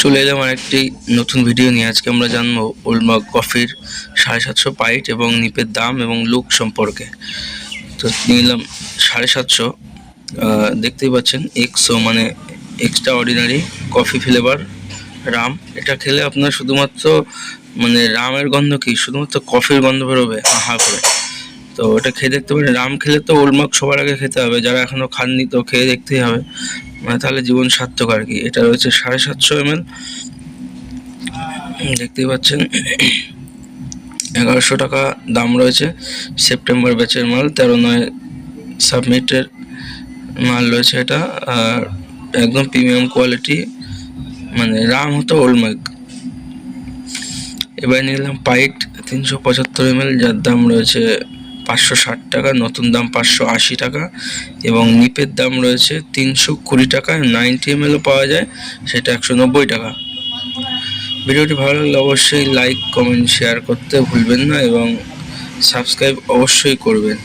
চলে এলাম আর একটি নতুন ভিডিও নিয়ে। আজকে আমরা জানব ওলমাক কফির সাড়ে সাতশো পাইট এবং নিপের দাম এবং লুক সম্পর্কে। তো নিলাম সাড়ে সাতশো। দেখতেই পাচ্ছেন এক্সো মানে extraordinary coffee flavour Ram এটা খেলে আপনার শুধুমাত্র মানে রামের গন্ধ কি? শুধুমাত্র কফির গন্ধ বেরোবে? আহা করে। তো এটা খেয়ে দেখতে পারেন। রাম খেলে তো ওলমাক সবার আগে খেতে হবে। যারা এখনও খাননি তো খেয়ে দেখতেই হবে। মানে তাহলে জীবন সার্থক আর কি। এটা রয়েছে সাড়ে সাতশো এম দেখতেই পাচ্ছেন। এগারোশো টাকা দাম রয়েছে সেপ্টেম্বর ব্যাচের মাল। তেরো নয় সাবমিটের মাল রয়েছে এটা। আর একদম প্রিমিয়াম কোয়ালিটি মানে রাম হতো ওলমাক। এবার নিলাম পাইট তিনশো পঁচাত্তর এম যার দাম রয়েছে পাঁচশো ষাট টাকা, নতুন দাম পাঁচশো আশি টাকা এবং নিপের দাম রয়েছে তিনশো কুড়ি টাকা, নাইনটি এম পাওয়া যায়, সেটা একশো নব্বই টাকা। ভিডিওটি ভালো লাগলে অবশ্যই লাইক, কমেন্ট, শেয়ার করতে ভুলবেন না এবং সাবস্ক্রাইব অবশ্যই করবেন।